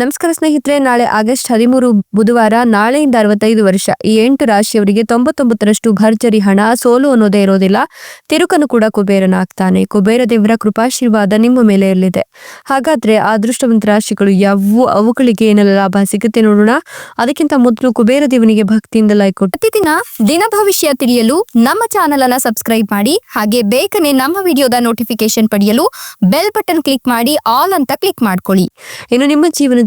ನಮಸ್ಕಾರ ಸ್ನೇಹಿತರೆ ನಾಳೆ ಆಗಸ್ಟ್ ಹದಿಮೂರು ಬುಧವಾರ ನಾಳೆಯಿಂದ ಅರವತ್ತೈದು ವರ್ಷ. ಈ ಎಂಟು ರಾಶಿಯವರಿಗೆ ತೊಂಬತ್ತೊಂಬತ್ತರಷ್ಟು ಭರ್ಜರಿ ಹಣ ಸೋಲು ಅನ್ನೋದೇ ಇರೋದಿಲ್ಲ. ತಿರುಕನು ಕೂಡ ಕುಬೇರನಾಗ್ತಾನೆ. ಕುಬೇರ ದೇವರ ಕೃಪಾಶೀರ್ವಾದ ನಿಮ್ಮ ಮೇಲೆ ಇರಲಿದೆ. ಹಾಗಾದ್ರೆ ಆ ಅದೃಷ್ಟವಂತ ರಾಶಿಗಳು ಯಾವುವು ಅವುಗಳಿಗೆ ಏನೆಲ್ಲ ಲಾಭ ಸಿಗುತ್ತೆ ನೋಡೋಣ. ಅದಕ್ಕಿಂತ ಮೊದಲು ಕುಬೇರ ದೇವನಿಗೆ ಭಕ್ತಿಯಿಂದ ಲೈಕ್ ಕೊಟ್ಟು. ಪ್ರತಿದಿನ ದಿನ ಭವಿಷ್ಯ ತಿಳಿಯಲು ನಮ್ಮ ಚಾನೆಲ್ ಅನ್ನ ಸಬ್ಸ್ಕ್ರೈಬ್ ಮಾಡಿ ಹಾಗೆ ಬೇಗನೆ ನಮ್ಮ ವಿಡಿಯೋದ ನೋಟಿಫಿಕೇಶನ್ ಪಡೆಯಲು ಬೆಲ್ ಬಟನ್ ಕ್ಲಿಕ್ ಮಾಡಿ ಆಲ್ ಅಂತ ಕ್ಲಿಕ್ ಮಾಡ್ಕೊಳ್ಳಿ. ಇನ್ನು ನಿಮ್ಮ ಜೀವನದ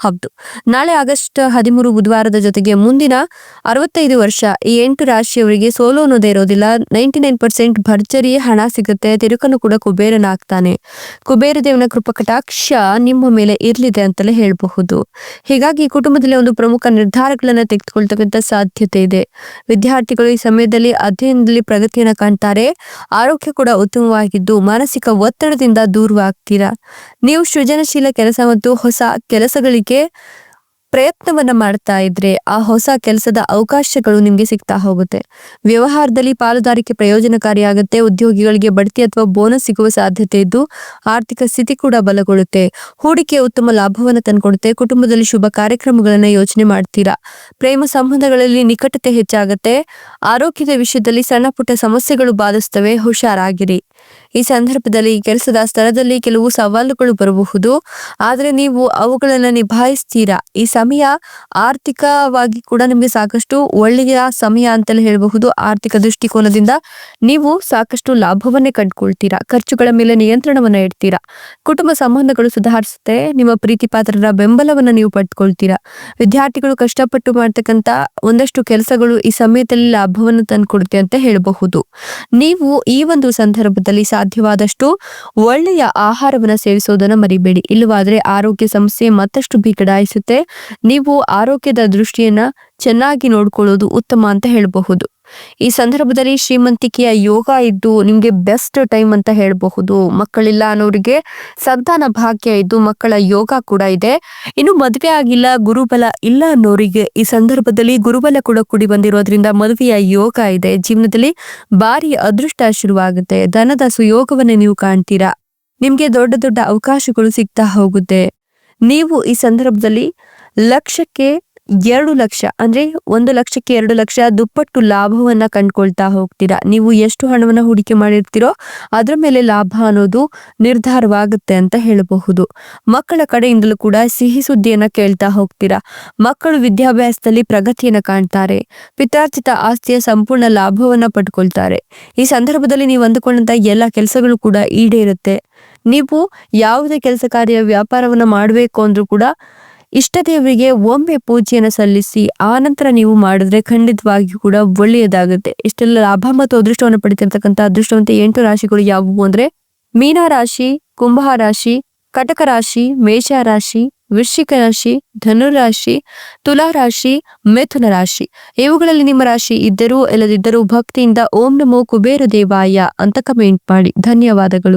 ಹೌದು ನಾಳೆ ಆಗಸ್ಟ್ ಹದಿಮೂರು ಬುಧವಾರದ ಜೊತೆಗೆ ಮುಂದಿನ ಅರವತ್ತೈದು ವರ್ಷ ಈ ಎಂಟು ರಾಶಿಯವರಿಗೆ ಸೋಲು ಅನ್ನೋದೇ ಇರೋದಿಲ್ಲ. ನೈಂಟಿ ನೈನ್ ಪರ್ಸೆಂಟ್ ಭರ್ಜರಿ ಹಣ ಸಿಗುತ್ತೆ. ತಿರುಕನು ಕೂಡ ಕುಬೇರನಾಗ್ತಾನೆ ಕುಬೇರ ದೇವನ ಕೃಪಕಟಾಕ್ಷ ನಿಮ್ಮ ಮೇಲೆ ಇರ್ಲಿದೆ ಅಂತಲೇ ಹೇಳಬಹುದು. ಹೀಗಾಗಿ ಕುಟುಂಬದಲ್ಲಿ ಒಂದು ಪ್ರಮುಖ ನಿರ್ಧಾರಗಳನ್ನ ತೆಗೆದುಕೊಳ್ತಕ್ಕಂಥ ಸಾಧ್ಯತೆ ಇದೆ. ವಿದ್ಯಾರ್ಥಿಗಳು ಈ ಸಮಯದಲ್ಲಿ ಅಧ್ಯಯನದಲ್ಲಿ ಪ್ರಗತಿಯನ್ನ ಕಾಣ್ತಾರೆ. ಆರೋಗ್ಯ ಕೂಡ ಉತ್ತಮವಾಗಿದ್ದು ಮಾನಸಿಕ ಒತ್ತಡದಿಂದ ದೂರವಾಗ್ತೀರಾ? ನೀವು ಸೃಜನಶೀಲ ಕೆಲಸ ಮತ್ತು ಹೊಸ ಕೆಲಸಗಳಿಗೆ ಪ್ರಯತ್ನವನ್ನ ಮಾಡ್ತಾ ಇದ್ರೆ ಆ ಹೊಸ ಕೆಲಸದ ಅವಕಾಶಗಳು ನಿಮ್ಗೆ ಸಿಗ್ತಾ ಹೋಗುತ್ತೆ. ವ್ಯವಹಾರದಲ್ಲಿ ಪಾಲುದಾರಿಕೆ ಪ್ರಯೋಜನಕಾರಿಯಾಗುತ್ತೆ, ಉದ್ಯೋಗಿಗಳಿಗೆ ಬಡ್ತಿ ಅಥವಾ ಬೋನಸ್ ಸಿಗುವ ಸಾಧ್ಯತೆ ಇದ್ದು ಆರ್ಥಿಕ ಸ್ಥಿತಿ ಕೂಡ ಬಲಗೊಳ್ಳುತ್ತೆ. ಹೂಡಿಕೆ ಉತ್ತಮ ಲಾಭವನ್ನು ತಂದ್ಕೊಡುತ್ತೆ, ಕುಟುಂಬದಲ್ಲಿ ಶುಭ ಕಾರ್ಯಕ್ರಮಗಳನ್ನ ಯೋಚನೆ ಮಾಡ್ತೀರಾ? ಪ್ರೇಮ ಸಂಬಂಧಗಳಲ್ಲಿ ನಿಕಟತೆ ಹೆಚ್ಚಾಗುತ್ತೆ, ಆರೋಗ್ಯದ ವಿಷಯದಲ್ಲಿ ಸಣ್ಣ ಪುಟ್ಟ ಸಮಸ್ಯೆಗಳು ಬಾಧಿಸ್ತವೆ, ಹುಷಾರಾಗಿರಿ. ಈ ಸಂದರ್ಭದಲ್ಲಿ ಕೆಲಸದ ಸ್ಥಳದಲ್ಲಿ ಕೆಲವು ಸವಾಲುಗಳು ಬರಬಹುದು. ಆದರೆ ನೀವು ಅವುಗಳನ್ನು ನಿಭಾಯಿಸ್ತೀರಾ? ಈ ಸಮಯ ಆರ್ಥಿಕವಾಗಿ ಕೂಡ ನಿಮಗೆ ಸಾಕಷ್ಟು ಒಳ್ಳೆಯ ಸಮಯ ಅಂತಲೇ ಹೇಳಬಹುದು. ಆರ್ಥಿಕ ದೃಷ್ಟಿಕೋನದಿಂದ ನೀವು ಸಾಕಷ್ಟು ಲಾಭವನ್ನೇ ಕಂಡುಕೊಳ್ತೀರಾ? ಖರ್ಚುಗಳ ಮೇಲೆ ನಿಯಂತ್ರಣವನ್ನ ಇಡ್ತೀರಾ? ಕುಟುಂಬ ಸಂಬಂಧಗಳು ಸುಧಾರಿಸುತ್ತೆ. ನಿಮ್ಮ ಪ್ರೀತಿ ಪಾತ್ರರ ಬೆಂಬಲವನ್ನ ನೀವು ಪಡ್ಕೊಳ್ತೀರಾ? ವಿದ್ಯಾರ್ಥಿಗಳು ಕಷ್ಟಪಟ್ಟು ಮಾಡ್ತಕ್ಕಂತ ಒಂದಷ್ಟು ಕೆಲಸಗಳು ಈ ಸಮಯದಲ್ಲಿ ಲಾಭವನ್ನು ತಂದುಕೊಡುತ್ತೆ ಅಂತ ಹೇಳಬಹುದು. ನೀವು ಈ ಒಂದು ಸಂದರ್ಭದಲ್ಲಿ ಸಾಧ್ಯವಾದಷ್ಟು ಒಳ್ಳೆಯ ಆಹಾರವನ್ನ ಸೇವಿಸೋದನ್ನ ಮರಿಬೇಡಿ. ಇಲ್ಲವಾದ್ರೆ ಆರೋಗ್ಯ ಸಮಸ್ಯೆ ಮತ್ತಷ್ಟು ಬಿಗಡಾಯಿಸುತ್ತೆ. ನೀವು ಆರೋಗ್ಯದ ದೃಷ್ಟಿಯನ್ನ ಚೆನ್ನಾಗಿ ನೋಡ್ಕೊಳ್ಳೋದು ಉತ್ತಮ ಅಂತ ಹೇಳಬಹುದು. ಈ ಸಂದರ್ಭದಲ್ಲಿ ಶ್ರೀಮಂತಿಕೆಯ ಯೋಗ ಇದ್ದು ನಿಮ್ಗೆ ಬೆಸ್ಟ್ ಟೈಮ್ ಅಂತ ಹೇಳಬಹುದು. ಮಕ್ಕಳಿಲ್ಲ ಅನ್ನೋರಿಗೆ ಸಂತಾನ ಭಾಗ್ಯ ಇದ್ದು ಮಕ್ಕಳ ಯೋಗ ಕೂಡ ಇದೆ. ಇನ್ನು ಮದುವೆ ಆಗಿಲ್ಲ, ಗುರುಬಲ ಇಲ್ಲ ಅನ್ನೋರಿಗೆ ಈ ಸಂದರ್ಭದಲ್ಲಿ ಗುರುಬಲ ಕೂಡ ಕೂಡಿ ಬಂದಿರೋದ್ರಿಂದ ಮದುವೆಯ ಯೋಗ ಇದೆ. ಜೀವನದಲ್ಲಿ ಭಾರಿ ಅದೃಷ್ಟ ಶುರುವಾಗುತ್ತೆ. ಧನದ ಸುಯೋಗವನ್ನ ನೀವು ಕಾಣ್ತೀರಾ? ನಿಮ್ಗೆ ದೊಡ್ಡ ದೊಡ್ಡ ಅವಕಾಶಗಳು ಸಿಗ್ತಾ ಹೋಗುತ್ತೆ. ನೀವು ಈ ಸಂದರ್ಭದಲ್ಲಿ ಲಕ್ಷಕ್ಕೆ ಎರಡು ಲಕ್ಷ, ಅಂದ್ರೆ ಒಂದು ಲಕ್ಷಕ್ಕೆ ಎರಡು ಲಕ್ಷ ದುಪ್ಪಟ್ಟು ಲಾಭವನ್ನ ಕಂಡ್ಕೊಳ್ತಾ ಹೋಗ್ತೀರಾ? ನೀವು ಎಷ್ಟು ಹಣವನ್ನ ಹೂಡಿಕೆ ಮಾಡಿರ್ತೀರೋ ಅದರ ಮೇಲೆ ಲಾಭ ಅನ್ನೋದು ನಿರ್ಧಾರವಾಗುತ್ತೆ ಅಂತ ಹೇಳಬಹುದು. ಮಕ್ಕಳ ಕಡೆಯಿಂದಲೂ ಕೂಡ ಸಿಹಿ ಸುದ್ದಿಯನ್ನ ಕೇಳ್ತಾ ಹೋಗ್ತೀರಾ? ಮಕ್ಕಳು ವಿದ್ಯಾಭ್ಯಾಸದಲ್ಲಿ ಪ್ರಗತಿಯನ್ನ ಕಾಣ್ತಾರೆ. ಪಿತಾರ್ಜಿತ ಆಸ್ತಿಯ ಸಂಪೂರ್ಣ ಲಾಭವನ್ನ ಪಡ್ಕೊಳ್ತಾರೆ. ಈ ಸಂದರ್ಭದಲ್ಲಿ ನೀವು ಅಂದುಕೊಂಡಂತ ಎಲ್ಲ ಕೆಲಸಗಳು ಕೂಡ ಈಡೇರುತ್ತೆ. ನೀವು ಯಾವುದೇ ಕೆಲಸ ಕಾರ್ಯ ವ್ಯಾಪಾರವನ್ನ ಮಾಡಬೇಕು ಅಂದ್ರೂ ಕೂಡ ಇಷ್ಟ ದೇವರಿಗೆ ಒಮ್ಮೆ ಪೂಜೆಯನ್ನು ಸಲ್ಲಿಸಿ, ಆ ನಂತರ ನೀವು ಮಾಡಿದ್ರೆ ಖಂಡಿತವಾಗಿಯೂ ಕೂಡ ಒಳ್ಳೆಯದಾಗುತ್ತೆ. ಇಷ್ಟೆಲ್ಲ ಲಾಭ ಮತ್ತು ಅದೃಷ್ಟವನ್ನು ಪಡಿತಿರ್ತಕ್ಕಂಥ ಅದೃಷ್ಟವಂತ ಎಂಟು ರಾಶಿಗಳು ಯಾವುವು ಅಂದ್ರೆ, ಮೀನ ರಾಶಿ, ಕುಂಭ ರಾಶಿ, ಕಟಕ ರಾಶಿ, ಮೇಷ ರಾಶಿ, ವೃಶ್ಚಿಕ ರಾಶಿ ಧನುರಾಶಿ ತುಲಾ ರಾಶಿ, ಮಿಥುನ ರಾಶಿ. ಇವುಗಳಲ್ಲಿ ನಿಮ್ಮ ರಾಶಿ ಇದ್ದರೂ, ಇಲ್ಲದಿದ್ದರೂ ಭಕ್ತಿಯಿಂದ ಓಂ ನಮೋ ಕುಬೇರ ದೇವಾಯ ಅಂತ ಕಮೆಂಟ್ ಮಾಡಿ. ಧನ್ಯವಾದಗಳು.